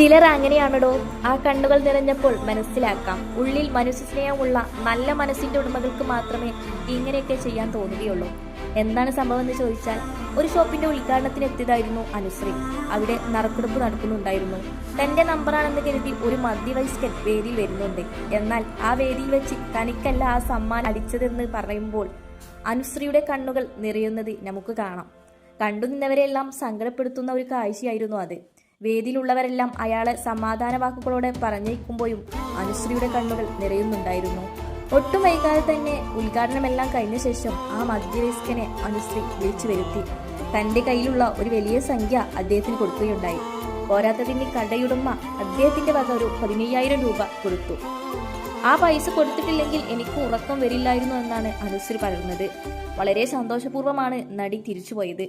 ചിലർ അങ്ങനെയാണടോ. ആ കണ്ണുകൾ നിറഞ്ഞപ്പോൾ മനസ്സിലാക്കാം. ഉള്ളിൽ മനുഷ്യസ്നേഹമുള്ള നല്ല മനസ്സിന്റെ ഉടമകൾക്ക് മാത്രമേ ഇങ്ങനെയൊക്കെ ചെയ്യാൻ തോന്നുകയുള്ളൂ. എന്താണ് സംഭവം എന്ന് ചോദിച്ചാൽ ഒരു ഷോപ്പിന്റെ ഉദ്ഘാടനത്തിന് എത്തിയതായിരുന്നു അനുശ്രീ. അവിടെ നറുക്കെടുപ്പ് നടക്കുന്നുണ്ടായിരുന്നു. തന്റെ നമ്പറാണെന്ന് കരുതി ഒരു മധ്യവയസ്കൻ വേദിയിൽ വരുന്നുണ്ട്. എന്നാൽ ആ വേദിയിൽ വെച്ച് തനിക്കല്ല ആ സമ്മാനം അടിച്ചതെന്ന് പറയുമ്പോൾ അനുശ്രീയുടെ കണ്ണുകൾ നിറയുന്നത് നമുക്ക് കാണാം. കണ്ടുനിന്നവരെല്ലാം സങ്കടപ്പെടുത്തുന്ന ഒരു കാഴ്ചയായിരുന്നു അത്. വേദിയിലുള്ളവരെല്ലാം അയാളെ സമാധാന വാക്കുകളോടെ പറഞ്ഞേക്കുമ്പോഴും അനുശ്രീയുടെ കണ്ണുകൾ നിറയുന്നുണ്ടായിരുന്നു. ഒട്ടും വൈകാതെ തന്നെ ഉദ്ഘാടനമെല്ലാം കഴിഞ്ഞ ശേഷം ആ മധ്യവയസ്കനെ അനുശ്രീ വിളിച്ചു വരുത്തി. തന്റെ കയ്യിലുള്ള ഒരു വലിയ സംഖ്യ അദ്ദേഹത്തിന് കൊടുക്കുകയുണ്ടായി. പോരാത്തതിന് കടയുടമ അദ്ദേഹത്തിന്റെ വക ഒരു പതിനയ്യായിരം രൂപ കൊടുത്തു. ആ പൈസ കൊടുത്തിട്ടില്ലെങ്കിൽ എനിക്ക് ഉറക്കം വരില്ലായിരുന്നു എന്നാണ് അനുശ്രീ പറയുന്നത്. വളരെ സന്തോഷപൂർവമാണ് നടി തിരിച്ചുപോയത്.